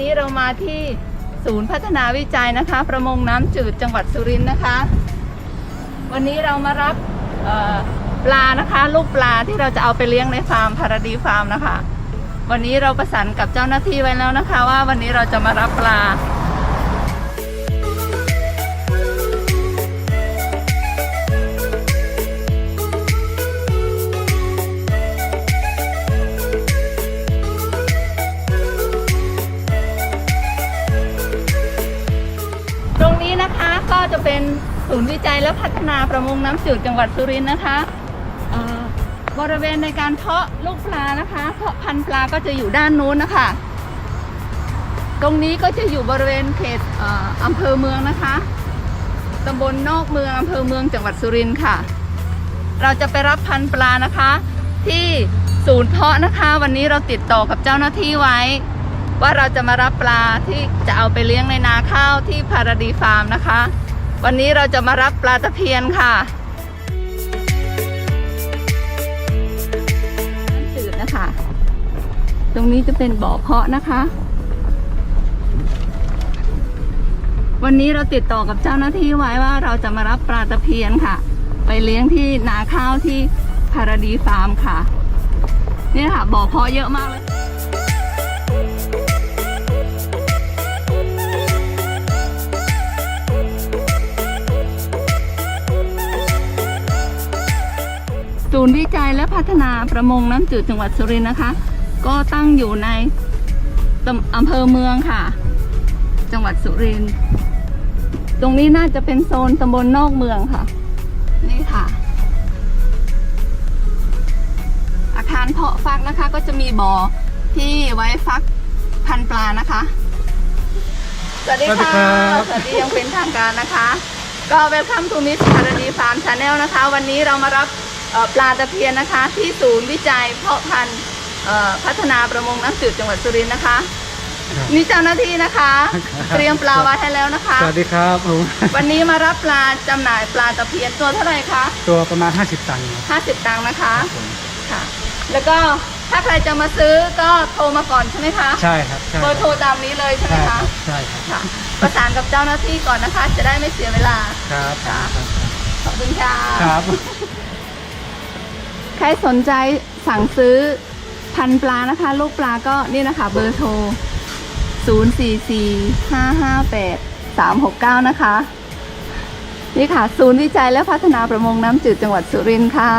นี้เรามาที่ศูนย์พัฒนาวิจัยนะคะ ประมงน้ำจืดจังหวัดสุรินทร์นะคะ วันนี้เรามารับปลานะคะ ลูกปลาที่เราจะเอาไปเลี้ยงในฟาร์มพาราดีฟาร์มนะคะ วันนี้เราประสานกับเจ้าหน้าที่ไว้แล้วนะคะ ว่าวันนี้เราจะมารับปลา เป็นศูนย์วิจัยและพัฒนาประมงน้ำจืดจังหวัดสุรินทร์นะคะบริเวณในการเพาะลูกปลานะคะ เพาะพันธุ์ปลาก็จะอยู่ด้านนู้นนะคะ ตรงนี้ก็จะอยู่บริเวณเขตเอ่ออำเภอเมืองนะคะตำบลนอกเมืองอำเภอเมืองจังหวัดสุรินทร์ค่ะ เราจะไปรับพันธุ์ปลานะคะ ที่ศูนย์เพาะนะคะ วันนี้เราติดต่อกับเจ้าหน้าที่ไว้ ว่าเราจะมารับปลาที่จะเอาไปเลี้ยงในนาข้าวที่พาราดีฟาร์มนะคะ วันนี้เราจะมารับปลาตะเพียนค่ะน้ำจืดนะคะ ตรงนี้จะเป็นบ่อเพาะนะคะ วันนี้เราติดต่อกับเจ้าหน้าที่ไว้ว่าเราจะมารับปลาตะเพียนค่ะ ไปเลี้ยงที่นาข้าวที่พาราดีฟาร์มค่ะ นี่ค่ะบ่อเพาะเยอะมากเลย ศูนย์วิจัยและพัฒนาประมงน้ำจืดจังหวัดสุรินทร์นะคะ ก็ตั้งอยู่ในตำอำเภอเมืองค่ะ จังหวัดสุรินทร์ตรงนี้น่าจะเป็นโซนตำบลนอกเมืองค่ะ นี่ค่ะ อาคารเพาะฟักนะคะ ก็จะมีบ่อที่ไว้ฟักพันธุ์ปลานะคะ สวัสดีค่ะ สวัสดีครับสวัสดีอยังเป็นทางการนะคะ ก็เวลคัมทูมิสพาราดีฟาร์มชาแนลนะคะ วันนี้เรามารับเอ่อ ปลาตะเพียนนะคะ ที่ศูนย์วิจัยเพาะพันธุ์เอ่อพัฒนาประมงน้ำจืดจังหวัดสุรินทร์นะคะนี่เจ้าหน้าที่นะคะครับเตรียมปลาไว้ให้แล้วนะคะ สวัสดีครับผมวันนี้มารับปลาจำหน่ายปลาตะเพียนตัวเท่าไหร่คะ ตัวประมาณ 50 ตันครับ50 ตังค์นะคะผมค่ะ แล้วก็ถ้าใครจะมาซื้อก็โทรมาก่อนใช่ไหมคะ ใช่ครับใช่เบอร์โทรตามนี้เลยใช่ไหมใช่คคะรับใช่ครับค่ะ ประสานกับเจ้าหน้าที่ก่อนนะคะ จะได้ไม่เสียเวลา ครับค่ะขอบคุณค่ะ ครับ ใครสนใจสั่งซื้อพันปลานะคะ ลูกปลาก็นี่นะคะ เบอร์โทร 0 4 4 5 5 8 3 6 9 นะคะ นี่ค่ะ ศูนย์วิจัยและพัฒนาประมงน้ำจืดจังหวัดสุรินทร์ค่ะ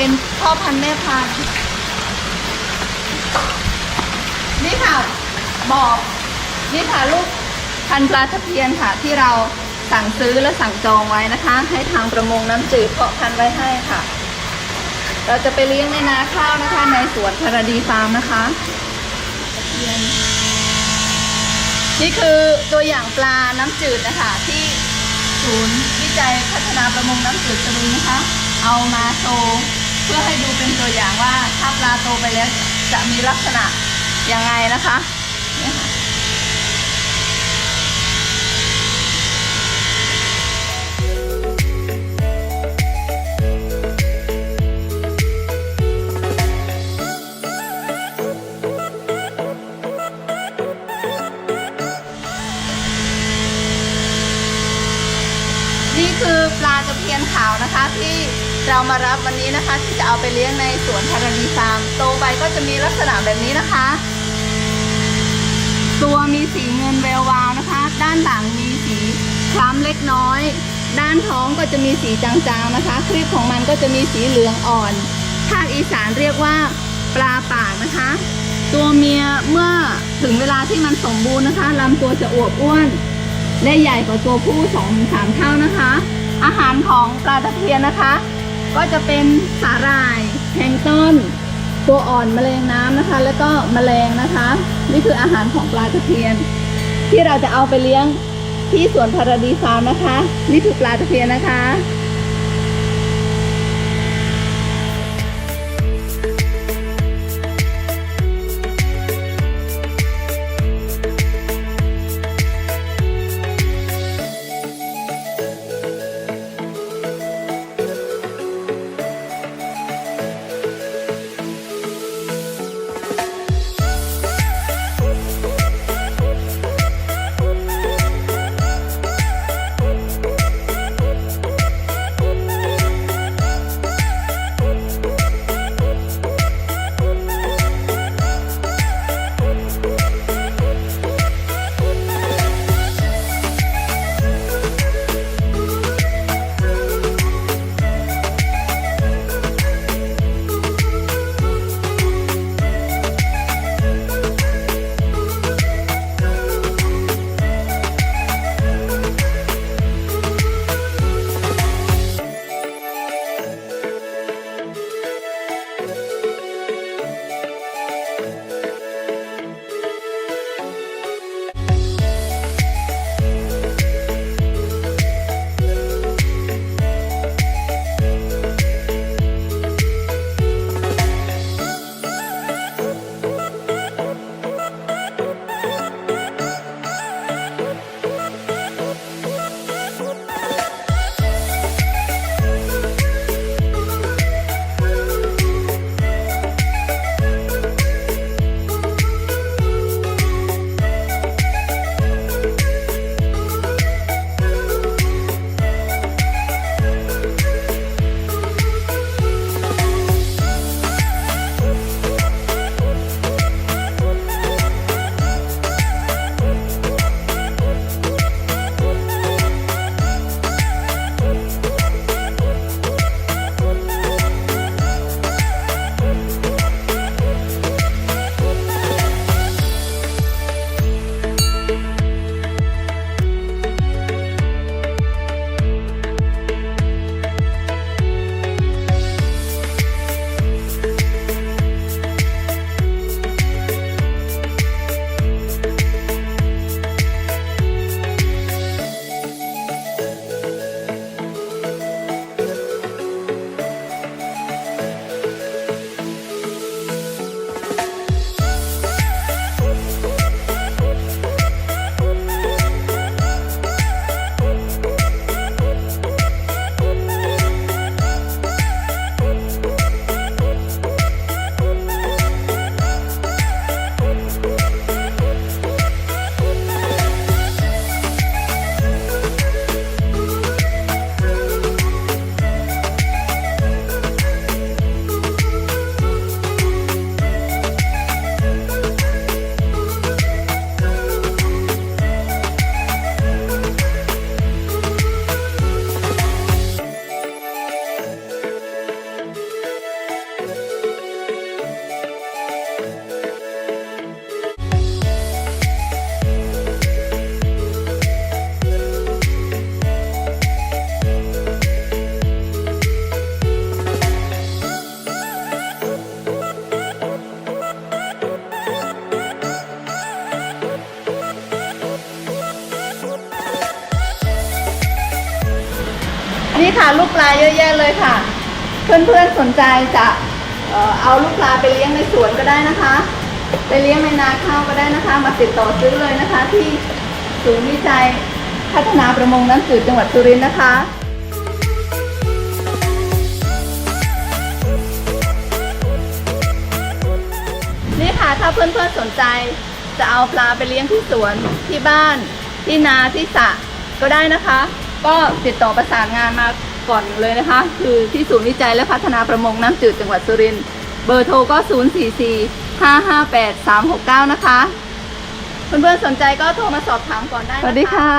เป็นพ่อพันธุ์แม่พันธุ์นี่ค่ะบอกนี่ค่ะลูกพันธุ์ปลาตะเพียนค่ะที่เราสั่งซื้อและสั่งจองไว้นะคะ ให้ทางประมงน้ำจืดเพาะพันธุ์ไว้ให้ค่ะ เราจะไปเลี้ยงในนาข้าวนะคะ ในสวนพาราดีฟาร์มนะคะนี่คือตัวอย่างปลาน้ำจืดนะคะที่ศูนย์วิจัยพัฒนาประมงน้ำจืดสุรินนะคะ เอามาโชว์ พื่อให้ดูเป็นตัวอย่างว่าถ้าปลาโตไปแล้วจะมีลักษณะยังไงนะคะนี่ยค่ะนี่คือปลาตะเพียนขาวนะคะที่ เรามารับวันนี้นะคะ ที่จะเอาไปเลี้ยงในสวนพาราดีฟาร์มโตไปก็จะมีลักษณะแบบนี้นะคะ ตัวมีสีเงินแวววาวนะคะ ด้านหลังมีสีคล้ำเล็กน้อย ด้านท้องก็จะมีสีจางๆนะคะครีบของมันก็จะมีสีเหลืองอ่อนภาคอีสานเรียกว่าปลาปากนะคะ ตัวเมียเมื่อถึงเวลาที่มันสมบูรณ์นะคะลำตัวจะอวบอ้วนและใหญ่กว่าตัวผู้2อถึงสเท่านะคะ อาหารของปลาตะเพียนนะคะ ก็จะเป็นสาหร่ายแพลงต้น ตัวอ่อนแมลงน้ำนะคะ แล้วก็แมลงนะคะ นี่คืออาหารของปลาตะเพียน ที่เราจะเอาไปเลี้ยงที่สวนพาราดีฟาร์มนะคะ นี่คือปลาตะเพียนนะคะ พื่อนๆสนใจจะเอ่อเอาลูกปลาไปเลี้ยงในสวนก็ได้นะคะ ไปเลี้ยงในนาข้าวก็ได้นะคะ มาติดต่อซื้อเลยนะคะ ที่ศูนย์วิจัยพัฒนาประมงน้ำจืดจังหวัดสุรินทร์นะคะนี่ค่ะถ้าเพื่อนๆสนใจจะเอาปลาไปเลี้ยงที่สวนที่บ้าน ที่นาที่สระก็ได้นะคะ ก็ติดต่อประสานงานมา ก่อนเลยนะคะ คือที่ศูนย์วิจัยและพัฒนาประมงน้ำจืดจังหวัดสุรินทร์เบอร์โทรก็ 0 4 4 5 5 8 3 6 9 นะคะ เพื่อนๆสนใจก็โทรมาสอบถามก่อนได้สวัสดีค่ะ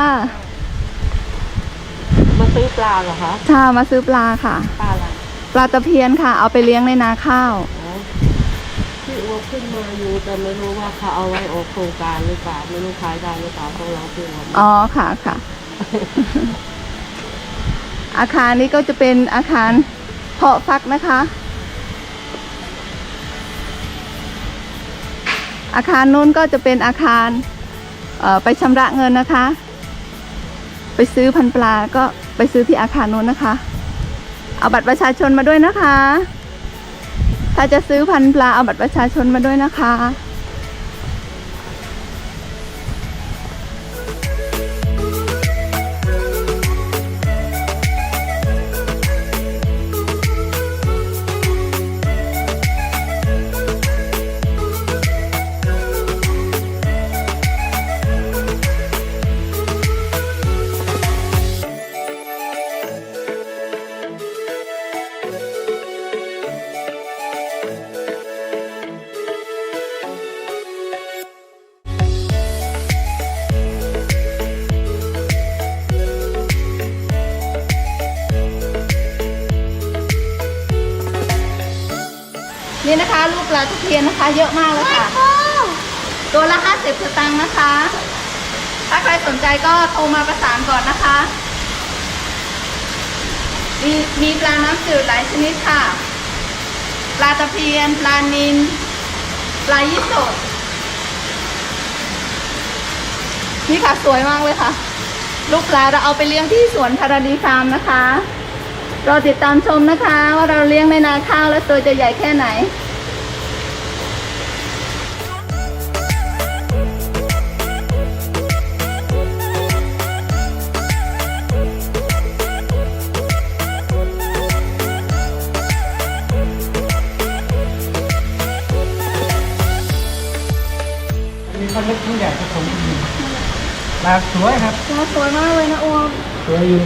มาซื้อปลาเหรอคะชามาซื้อปลาค่ะ ปลาอะไรปลาตะเพียนค่ะ เอาไปเลี้ยงในนาข้าว อ๋อที่อ้วกขึ้นมาอยู่แต่ไม่รู้ว่าเขาเอาไว้ออกโครงการหรือเปล่าไม่รู้ขายได้หรือเปล่าต้องลองซื้อมาอ๋อค่ะค่ะ อาคารนี้ก็จะเป็นอาคารเพาะฟักนะคะ อาคารนู้นก็จะเป็นอาคารไปชำระเงินนะคะ ไปซื้อพันปลาก็ไปซื้อที่อาคารนู้นนะคะ เอาบัตรประชาชนมาด้วยนะคะ ถ้าจะซื้อพันปลาเอาบัตรประชาชนมาด้วยนะคะ ยนนะคะเยอะมากเลยค่ะ ตัวละห้าสิบสตางค์นะคะ ถ้าใครสนใจก็โทรมาประสานก่อนนะคะ มีมีปลาน้ำจืดหลายชนิดค่ะ ปลาตะเพียน ปลานิลปลายี่สดนี่ค่ะสวยมากเลยค่ะ ลูกปลาเราเอาไปเลี้ยงที่สวนพาราดีฟาร์มนะคะรอติดตามชมนะคะ ว่าเราเลี้ยงในนาข้าวแล้วตัวจะใหญ่แค่ไหน ลาสวยครับปลาสวยมากเลยนะอวมสวยอยู่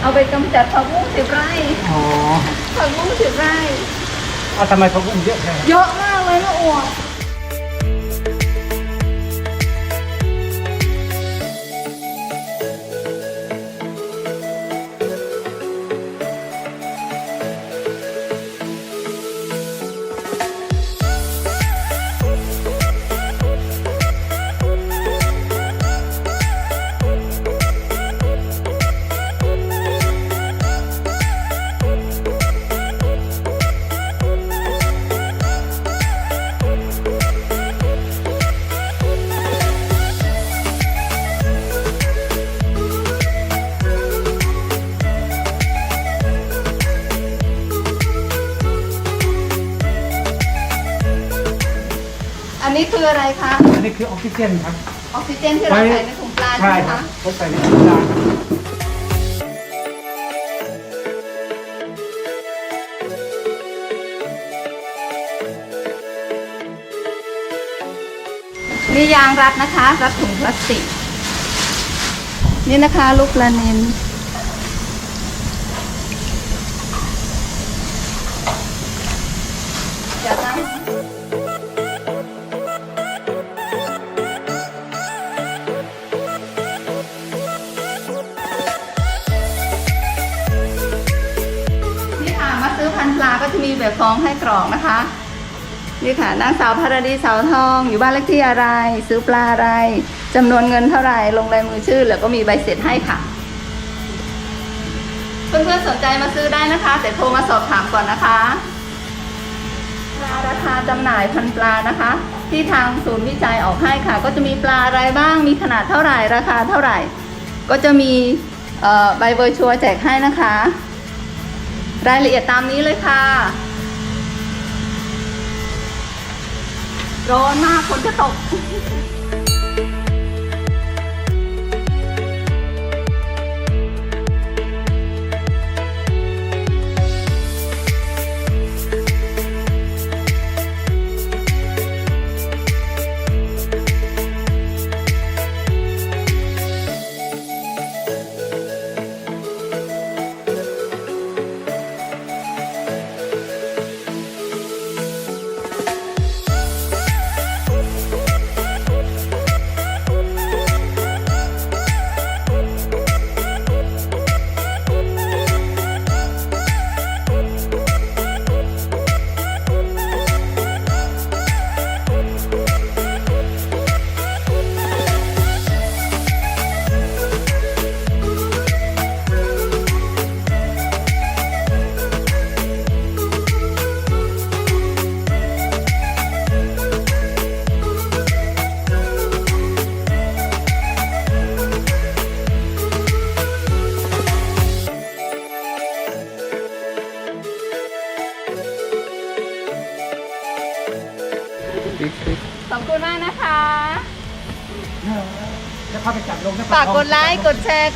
เอาไปกำจัดผักบุ้งสิบไร่อ๋อผักบุ้งสิบไร่เอาทำไมเขาอุ้มเยอะแค่เยอะมากเลยนะอวม คืออะไรคะ อันนี้คือออกซิเจนครับออกซิเจนที่เราใส่ในถุงปลาใช่ใช่ไหมครัคะบเขาใส่ในถุงปลาครับมียางรัดนะคะ รัดถุงพลาสติก นี่นะคะ ลูกปลาเนน ก็จะมีแบบฟองให้กรอกนะคะ นี่ค่ะนางสาวพารดีสาวทอง อยู่บ้านเลขที่อะไร ซื้อปลาอะไรจำนวนเงินเท่าไหร่ลงลายมือชื่อ แล้วก็มีใบเสร็จให้ค่ะ เพื่อนๆสนใจมาซื้อได้นะคะ แต่โทรมาสอบถามก่อนนะคะราคาจำหน่ายพันปลานะคะ ที่ทางศูนย์วิจัยออกให้ค่ะ ก็จะมีปลาอะไรบ้างมีขนาดเท่าไหร่ราคาเท่าไหร่ ก็จะมีใบเบอร์ชัวแจกให้นะคะ รายละเอียดตามนี้เลยค่ะ ร้อนมากฝนจะตก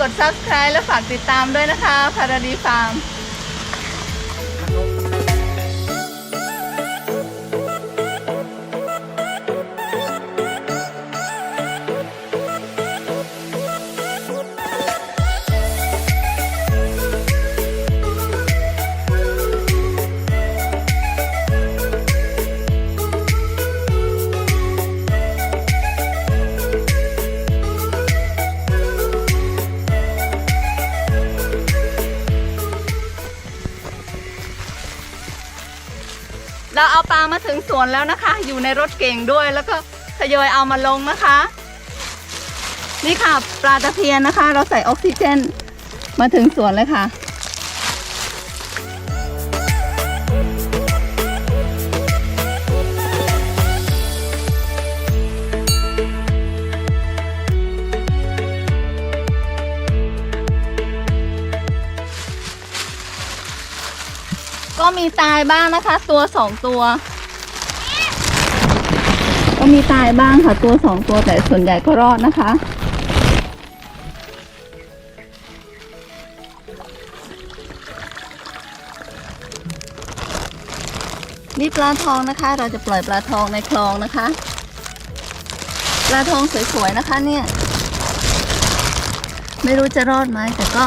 ดแชร์กด subscribe และฝากติดตามด้วยนะคะพาราดีฟาร์ม มาถึงสวนแล้วนะคะ อยู่ในรถเก่งด้วยแล้วก็ทยอยเอามาลงนะคะ นี่ค่ะปลาตะเพียนนะคะ เราใส่ออกซิเจน มาถึงสวนเลยค่ะก็มีตายบ้างนะคะ ตัวสองตัว ก็มีตายบ้างค่ะ ตัวสองตัวแต่ส่วนใหญ่ก็รอดนะคะ นี่ปลาทองนะคะ เราจะปล่อยปลาทองในคลองนะคะ ปลาทองสวยๆนะคะเนี่ย ไม่รู้จะรอดไหมแต่ก็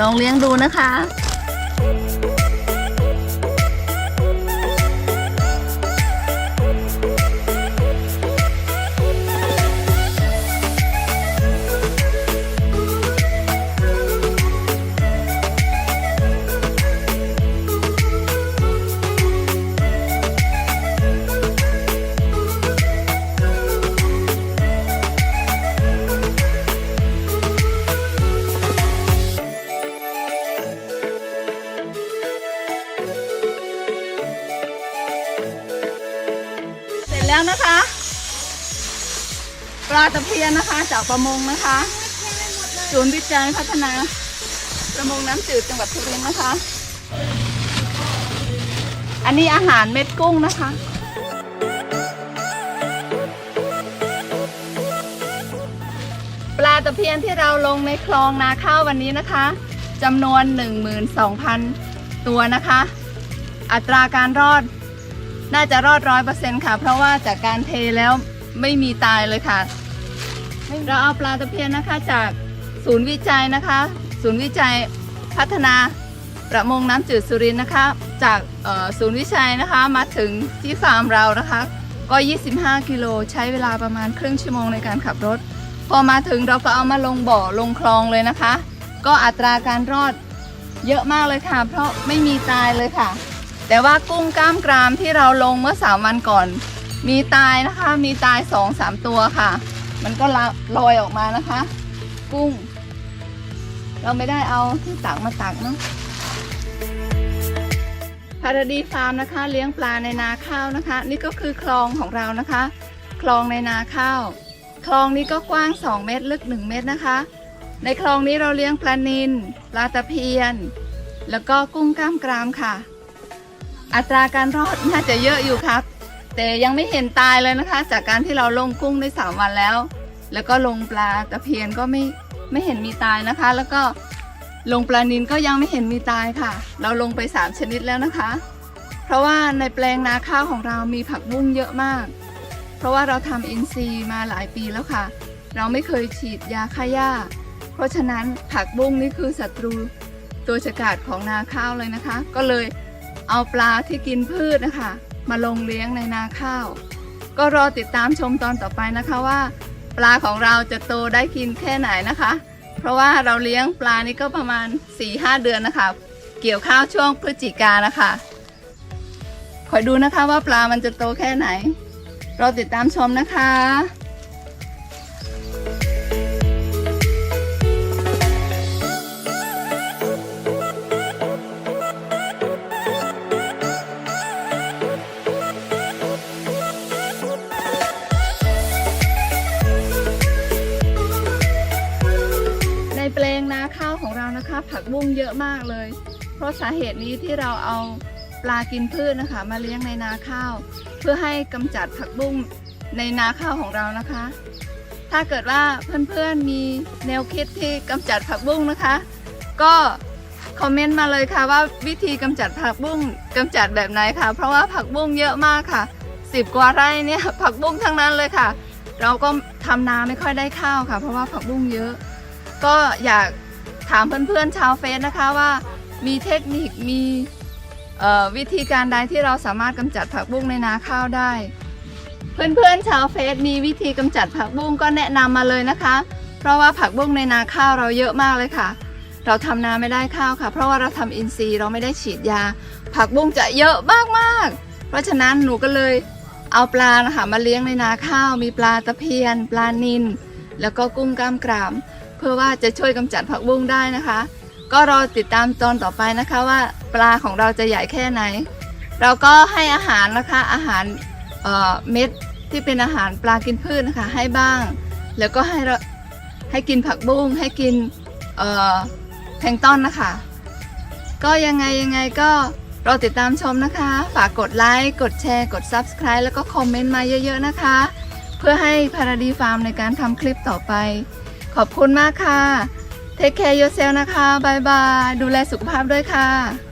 ลองเลี้ยงดูนะคะ จากประมงนะคะ ศูนย์วิจัยพัฒนาประมงน้ำจืดจังหวัดสุรินทร์นะคะ อันนี้อาหารเม็ดกุ้งนะคะ ปลาตะเพียนที่เราลงในคลองนาข้าววันนี้นะคะจำนวน 12,000 ตัวนะคะ อัตราการรอดน่าจะรอดร้อยเปอร์เซ็นต์ค่ะ เพราะว่าจากการเทแล้วไม่มีตายเลยค่ะ เราเอาปลาตะเพียนนะคะจากศูนย์วิจัยนะคะ ศูนย์วิจัยพัฒนาประมงน้ำจืดสุรินทร์นะคะ จากศูนย์วิจัยนะคะมาถึงที่ฟาร์มเรานะคะ ก็ 25 กิโลใช้เวลาประมาณครึ่งชั่วโมงในการขับรถ พอมาถึงเราก็เอามาลงบ่อลงคลองเลยนะคะ ก็อัตราการรอดเยอะมากเลยค่ะ เพราะไม่มีตายเลยค่ะ แต่ว่ากุ้งกล้ามกรามที่เราลงเมื่อสามวันก่อน มีตายนะคะ มีตายสองสามตัวค่ะ มันก็ลอยออกมานะคะ กุ้ง เราไม่ได้เอาที่ตักมาตักเนาะพาราดีฟาร์มนะคะ เลี้ยงปลาในนาข้าวนะคะ นี่ก็คือคลองของเรานะคะ คลองในนาข้าว คลองนี้ก็กว้าง 2 เมตร ลึก 1 เมตรนะคะ ในคลองนี้เราเลี้ยงปลานิลปลาตะเพียน แล้วก็กุ้งกล้ามกรามค่ะ อัตราการรอดน่าจะเยอะอยู่ครับ แต่ยังไม่เห็นตายเลยนะคะ จากการที่เราลงกุ้งได้สามวันแล้ว แล้วก็ลงปลาตะเพียนก็ไม่ไม่เห็นมีตายนะคะ แล้วก็ลงปลานินก็ยังไม่เห็นมีตายค่ะ เราลงไปสามชนิดแล้วนะคะ เพราะว่าในแปลงนาข้าวของเรามีผักบุ้งเยอะมาก เพราะว่าเราทำอินทรีย์มาหลายปีแล้วค่ะ เราไม่เคยฉีดยาฆ่าหญ้า เพราะฉะนั้นผักบุ้งนี่คือศัตรูตัวฉกาจของนาข้าวเลยนะคะ ก็เลยเอาปลาที่กินพืชนะคะ มาลงเลี้ยงในนาข้าว ก็รอติดตามชมตอนต่อไปนะคะว่า ปลาของเราจะโตได้กินแค่ไหนนะคะ เพราะว่าเราเลี้ยงปลานี่ก็ประมาณ 4-5 เดือนนะคะ เกี่ยวข้าวช่วงพฤศจิกานะคะคอยดูนะคะว่าปลามันจะโตแค่ไหน เราติดตามชมนะคะ บุ้งเยอะมากเลย เพราะสาเหตุนี้ที่เราเอาปลากินพืชนะคะ มาเลี้ยงในนาข้าว เพื่อให้กำจัดผักบุ้งในนาข้าวของเรานะคะ ถ้าเกิดว่าเพื่อนๆมีแนวคิดที่กำจัดผักบุ้งนะคะ ก็คอมเมนต์มาเลยค่ะว่าวิธีกำจัดผักบุ้งกำจัดแบบไหนค่ะ เพราะว่าผักบุ้งเยอะมากค่ะสิบกว่าไร่เนี่ยผักบุ้งทั้งนั้นเลยค่ะ เราก็ทำนาไม่ค่อยได้ข้าวค่ะ เพราะว่าผักบุ้งเยอะ ก็อยาก ถามเพื่อนๆชาวเฟซนะคะว่ามีเทคนิคมีวิธีการใดที่เราสามารถกำจัดผักบุ้งในนาข้าวได้ เพื่อนๆชาวเฟซมีวิธีกำจัดผักบุ้งก็แนะนำมาเลยนะคะ เพราะว่าผักบุ้งในนาข้าวเราเยอะมากเลยค่ะ เราทำนาไม่ได้ข้าวค่ะ เพราะว่าเราทำอินทรีย์เราไม่ได้ฉีดยา ผักบุ้งจะเยอะมากๆ เพราะฉะนั้นหนูก็เลยเอาปลานะคะมาเลี้ยงในนาข้าว มีปลาตะเพียน ปลานิลแล้วก็กุ้งกล้ามกราม เพื่อว่าจะช่วยกำจัดผักบุ้งได้นะคะ ก็รอติดตามตอนต่อไปนะคะว่าปลาของเราจะใหญ่แค่ไหน เราก็ให้อาหารนะคะอาหารเเม็ดที่เป็นอาหารปลากินพืชนะคะให้บ้าง แล้วก็ให้ให้กินผักบุ้งให้กินแพลงต้อนนะคะ ก็ยังไงยังไงก็รอติดตามชมนะคะ ฝากกดไลค์กดแชร์ กด Subscribe แล้วก็คอมเมนต์มาเยอะๆนะคะ เพื่อให้พาราดีฟาร์มในการทำคลิปต่อไป ขอบคุณมากค่ะ เทคแคร์ yourself นะคะบายบาย ดูแลสุขภาพด้วยค่ะ